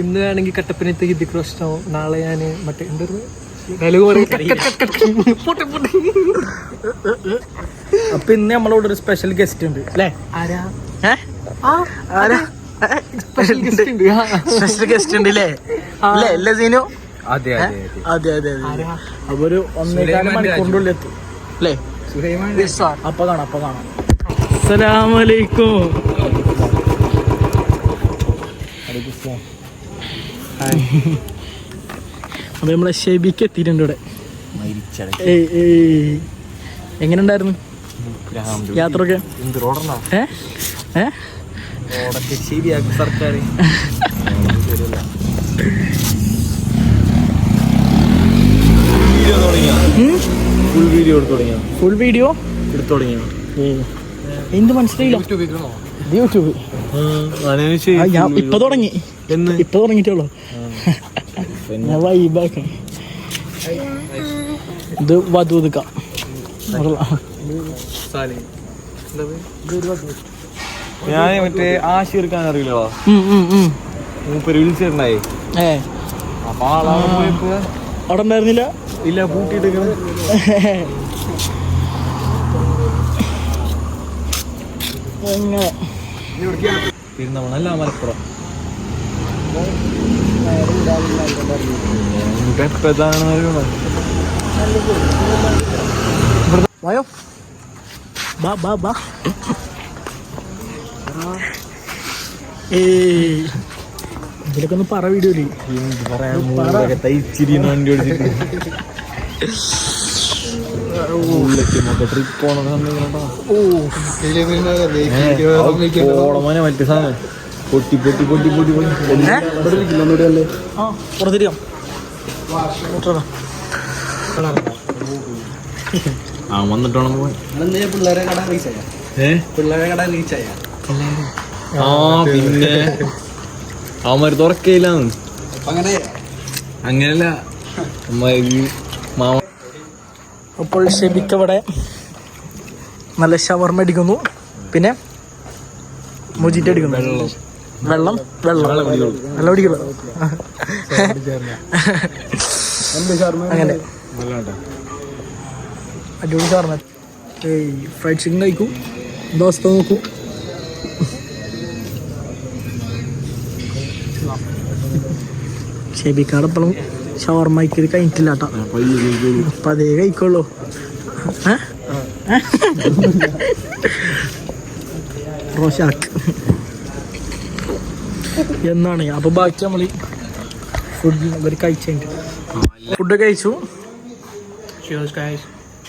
ഇന്ന് ആണെങ്കിൽ കട്ടപ്പനത്ത് ഹിന്ദി പ്രശ്നവും നാളെ ഞാൻ മറ്റേ പോട്ടെ. അപ്പൊ ഇന്ന് നമ്മളോട് ഒരു സ്പെഷ്യൽ ഗസ്റ്റ് ഉണ്ട് അല്ലേ? ആരാ? ആരാ? സ്പെഷ്യൽ ഗസ്റ്റ് ഉണ്ട്. സ്പെഷ്യൽ ഗസ്റ്റ് ഉണ്ട്. അല്ലേ അല്ലേ അല്ലേ സീനു? അതെ? അതെ അതെ? അപ്പൊ ഒരു ഒന്നേകാല മണിക്കൂറിനുള്ളിൽ എത്തും. അല്ലേ? അപ്പൊ കാണാം അപ്പൊ കാണാം. അസ്സലാമലൈക്കും അപ്പൊ നമ്മളെ ഷെബിക്ക് എത്തിയിട്ടുണ്ട് ഇവിടെ. എങ്ങനെ ഉണ്ടായിരുന്നു യാത്ര ഒക്കെ എന്ത് റോഡാ ഏ? ഏ? റോഡൊക്കെ ശരിയാക്കും സർക്കാർ ഫുൾ വീഡിയോ എടുത്തു തുടങ്ങിയ? Full video? എടുത്തു തുടങ്ങിയ? എന്ത് മനസ്സിലായില്ല? യൂട്യൂബ്. ഇപ്പൊ തുടങ്ങി. എന്ന്. ഇപ്പൊ തുടങ്ങിയിട്ടുള്ളൂ ഞാൻ വൈബാക്കാം. ഇത് വധൂതുക്ക. ഞാൻ മറ്റേ ആശീർക്കാൻ അറിയില്ലോ മൂപ്പര് വിളിച്ചിട്ടുണ്ടായി. അപ്പൊ ആളാണ് പോയപ്പോ അവിടെ ഉണ്ടായിരുന്നില്ല? ഇല്ല പൂട്ടിയിട്ട് പിന്നെ നമ്മളല്ല മലപ്പുറം. വായോ ബാ ബാ ബാ ഇതിലൊക്കെ ഒന്ന് പറ വീഡിയോയിൽ ട്രിപ്പ് പോണ മറ്റേ സാധനം പൊട്ടി പൊട്ടി പൊട്ടി പൊട്ടി പൊട്ടി. ആ പുറത്തിരിക്കാം. ആ പിള്ളേരെ കട പിള്ളേരെ കട ആ പിന്നെ. അവന്മാർ തുറക്കയില്ല. അങ്ങനെ അങ്ങനല്ല. മാമ അപ്പോൾ ഷെബിക്കവിടെ നല്ല ഷവർമ അടിക്കുന്നു. പിന്നെ മുജിറ്റ് അടിക്കുന്നു. വെള്ളം? വെള്ളം. വെള്ളം കുടിക്കുള്ളൂ. വെള്ളം അടിക്കുള്ളൂ അങ്ങനെ. അടിപൊളി ഷവർമ ഏയ് ഫ്രൈഡ് ചിക്കൻ കഴിക്കൂ. ദോശ നോക്കൂ. ഷെബിക്കാട് ഇപ്പോഴും ഷവർമ ഇത് കഴിഞ്ഞിട്ടില്ല കേട്ടോ. അപ്പൊ അതേ കഴിക്കുള്ളൂ? റോഷാക്ക്. എന്നാണ്. അപ്പൊ ബാക്കി നമ്മൾ ഫുഡ് ഇവർ കഴിച്ചിട്ടുണ്ട് ഫുഡ് കഴിച്ചു?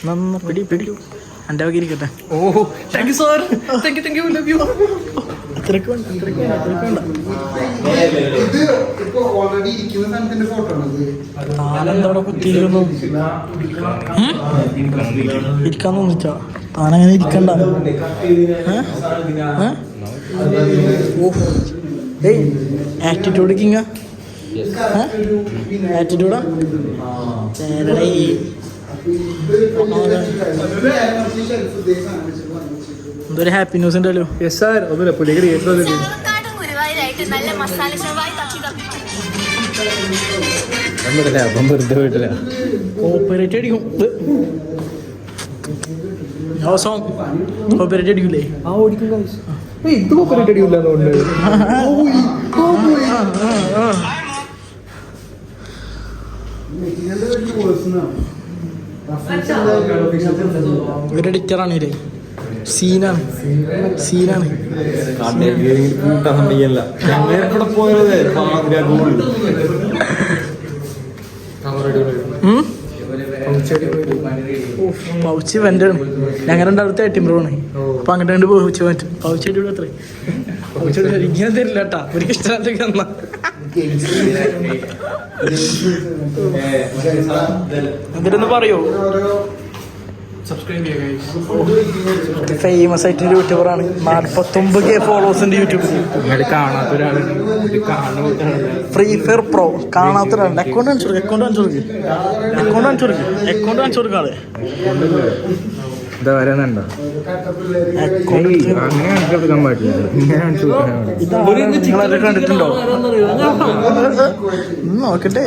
നന്ന പിടി പിടി. എന്റെ വക ഇരിക്കട്ടെ. ഓ thank you sir thank you thank you love you അത്രയ്ക്ക് വേണ്ട അത്രയ്ക്ക് വേണ്ട അത്രയ്ക്ക് വേണ്ട. താനെന്തവിടെ കുത്തിയിരുന്നു ഇരിക്കാൻ തോന്നിച്ചാ. താനങ്ങനെ ഇരിക്കണ്ട? ഏ? ഓ. ആറ്റിറ്റ്യൂഡ് കിങ്ങ ആറ്റിറ്റ്യൂഡാ ചേരടേ. എന്തൊരു ഹാപ്പി ന്യൂസ് ഉണ്ടല്ലോ. യെസ് സാർ ഒന്നുമില്ല. പുള്ളിക്ക് തിയേറ്റർ നല്ല മസാല വെറുതെ കോപ്പറേറ്റ് അടിക്കും. ദിവസം കോപ്പറേറ്റ് അടിക്കൂലേ? ആ ഓടിക്കും ഇത് കോപ്പറേറ്റ് അടിക്കില്ല അതുകൊണ്ട്? ഒരു എഡിറ്ററാണ് ഇത് സീനാണ്. സീനാണ്. കൂട്ടാൻ സമ്മതിക്കല്ല ഞങ്ങൾ എവിടെ പോയത് പൗച്ച് വെന്റെ ഞങ്ങൾ രണ്ടാമത്തെ ആണ്. അപ്പൊ അങ്ങോട്ട് രണ്ട് പൗച്ച് പറ്റും പൗച്ച് അടിപൊളി അത്രേ. പൗച്ച് ഇങ്ങനെ തരില്ല കേട്ടാ ഒരിക്കൽ ഇഷ്ടമല്ലെങ്കിൽ എന്നാ എന്നിട്ടൊന്ന് പറയോ? ഫേമസ് ആയിട്ടൊരു യൂട്യൂബറാണ് നാൽപ്പത്തൊമ്പത് കെ ഫോളോവേഴ്സ് ഉണ്ട് യൂട്യൂബിൽ ഫ്രീ ഫയർ പ്രോ കാണാത്ത ഒരാളുണ്ട് അക്കൗണ്ട് കാണിച്ചു അക്കൗണ്ട് കാണിച്ചു അക്കൗണ്ട് കാണിച്ചു അക്കൗണ്ട് കാണിച്ചു കൊടുക്കാതെ ഇതാ വരാനുണ്ടോ അങ്ങനെ കാണിച്ചെടുക്കാൻ പാടില്ല. ഇങ്ങനെ കാണിച്ചു കൊടുക്കാൻ നിങ്ങളൊക്കെ കണ്ടിട്ടുണ്ടോ? ഒന്ന് നോക്കട്ടെ.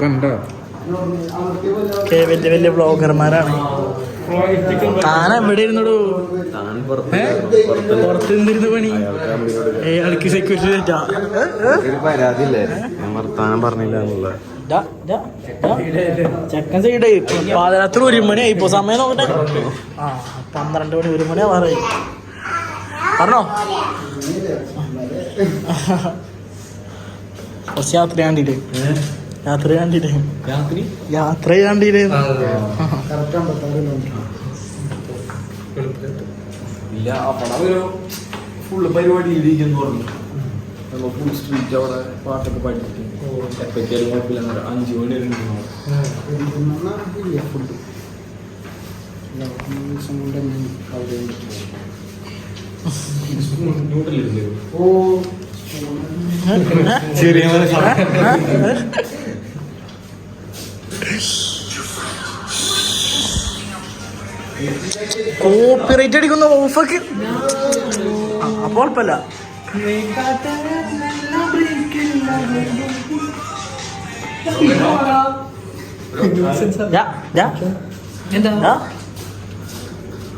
കണ്ടോ? ഒക്കെ വലിയ വലിയ ബ്ലോഗർമാരാണ് താൻ എവിടെ ഇരുന്നോടൂ? പുറത്ത് നിന്നിരുന്ന പണി? അയാൾക്ക് അടക്കി സെക്യൂരിറ്റി തെറ്റാ പരാതിയില്ലേ? ഞാൻ വർത്താനം പറഞ്ഞില്ല എന്നുള്ള. ചെക്കൻ സൈഡ് പാതിരാത്രി ഒരു മണിയായി ഇപ്പൊ സമയം നോക്കട്ടെ. ആ പന്ത്രണ്ട് മണി ഒരു മണി ആവാറായി. പറഞ്ഞോ? കുറച്ച് യാത്ര കണ്ടിട്ട് യാത്ര കണ്ടിട്ട് രാത്രി? യാത്ര കണ്ടിട്ട് ഇല്ല അവിടെ ഫുള്ള് പരിപാടി ഇരിക്കുന്നു പറഞ്ഞു. നമ്മൾ ഫുൾ സ്ട്രീറ്റ് അവിടെ പാട്ടൊക്കെ പാടിയിട്ട്. എപ്പോഴേക്കും കുഴപ്പമില്ല അഞ്ചു മണി വരെ ഉണ്ടാവും. ചെറിയ കോപ്പിറൈറ്റ് അടിക്കുന്ന ഓഫൊക്കെ. അപ്പോൾ കുഴപ്പമില്ല.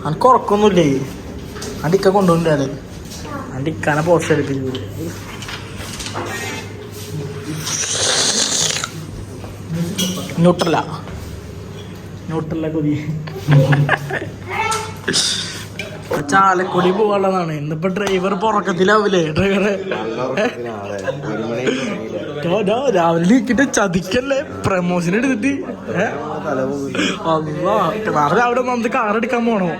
അനക്ക് ഉറക്കൊന്നുമില്ലേ? അടിക്ക കൊണ്ടുപോണ്ടാൽ അടിക്കാനെ പോസ്റ്റ് എടുപ്പിച്ചു ന്യൂട്രല. ന്യൂട്രല കൊതി. ചാലക്കുടി പോവാനുള്ളതാണ്. ഇന്നിപ്പോ ഡ്രൈവർ പുറക്കത്തിലാവില്ലേ ഡ്രൈവറെ രാവിലെ നീക്കിട്ട് ചതിക്കല്ലേ? പ്രമോഷൻ എടുത്തിട്ട്. നാളെ രാവിലെ നമുക്ക് കാർ എടുക്കാൻ പോണോ?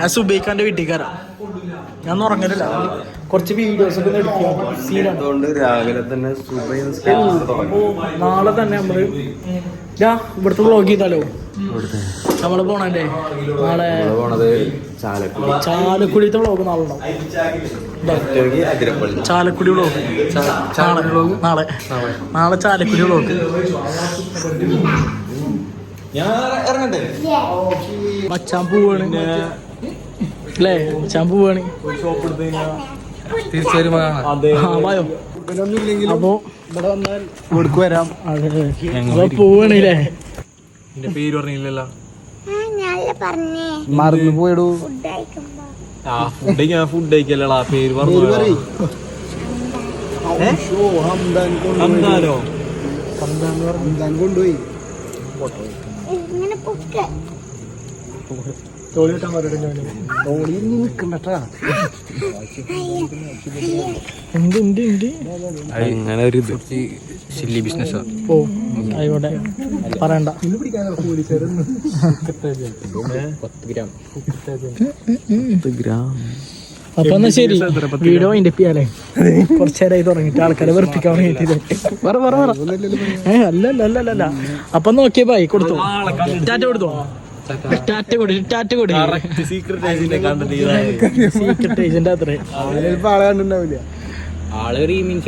ഞാൻ സുബൈഖാന്റെ വീട്ടിൽ കയറാം ഞാൻ ഉറങ്ങലില്ല കുറച്ച് വീഡിയോസ് ഒക്കെ എടുക്കുക സീനാണ് രാവിലെ തന്നെ സുബൈ നാളെ തന്നെ നമ്മൾ ഞാ ഇവിടുത്തെ വ്ളോഗ് ചെയ്താലോ? നമ്മൾ പോണല്ലേ? നാളെ പോണത് ചാലക്കുടി. ചാലക്കുടിത്തെ വ്ളോഗ് നാളെ ഉണ്ടാവും. അതിരപ്പള്ളി ചാലക്കുടി വ്ളോഗ് നാളെ നാളെ. നാളെ. ചാലക്കുടി വ്ളോഗ് ഞാൻ ഇറങ്ങട്ടെ? മച്ചാൻ പോവാണ്. അല്ലേ മച്ചാൻ പോവാണ് ആ. വായോ. അപ്പോ ഇവിടെ വന്നാൽ ഇവിടേക്ക് വരാം. അതെ. അപ്പൊ പോവാണ് അല്ലേ എന്റെ പേര് പറഞ്ഞില്ലല്ലോ. മറന്നു പോയിടൂ. ഫുഡ് കഴിക്കുമ്പോ. ആ ഫുഡ് ഞാൻ ഫുഡ് കഴിക്കല്ലടാ പേര് പറഞ്ഞു കൊണ്ടുപോയി. തോളി കിട്ടാൻ പറഞ്ഞിട്ട് അങ്ങനെ ഒരു ചില്ലി ബിസിനസ്സാ ഓ ആയിക്കോട്ടെ. പറയണ്ട. പത്ത് ഗ്രാം. അപ്പൊ എന്നാ ശരി. വീഡിയോ അതിന്റെ പിയാലേ നേരമായി തുടങ്ങിട്ട് ആൾക്കാരെ വെറുപ്പിക്കാൻ വേണ്ടിട്ട് പറ പറ പറ. ഏ അല്ല അല്ല അല്ല അല്ല, അപ്പൊ നോക്കിയേ കൊടുത്തു. ടാറ്റ കൊടുത്തു. ടാറ്റ കൊടു ടാറ്റ കൊടു. സീക്രട്ട് ഏജന്റിനെ കണ്ടിട്ട് സീക്രട്ട് ഏജന്റ് അത്രേ ആളെ കണ്ടുണ്ടാവില്ല ആൾ റീമീൻസ്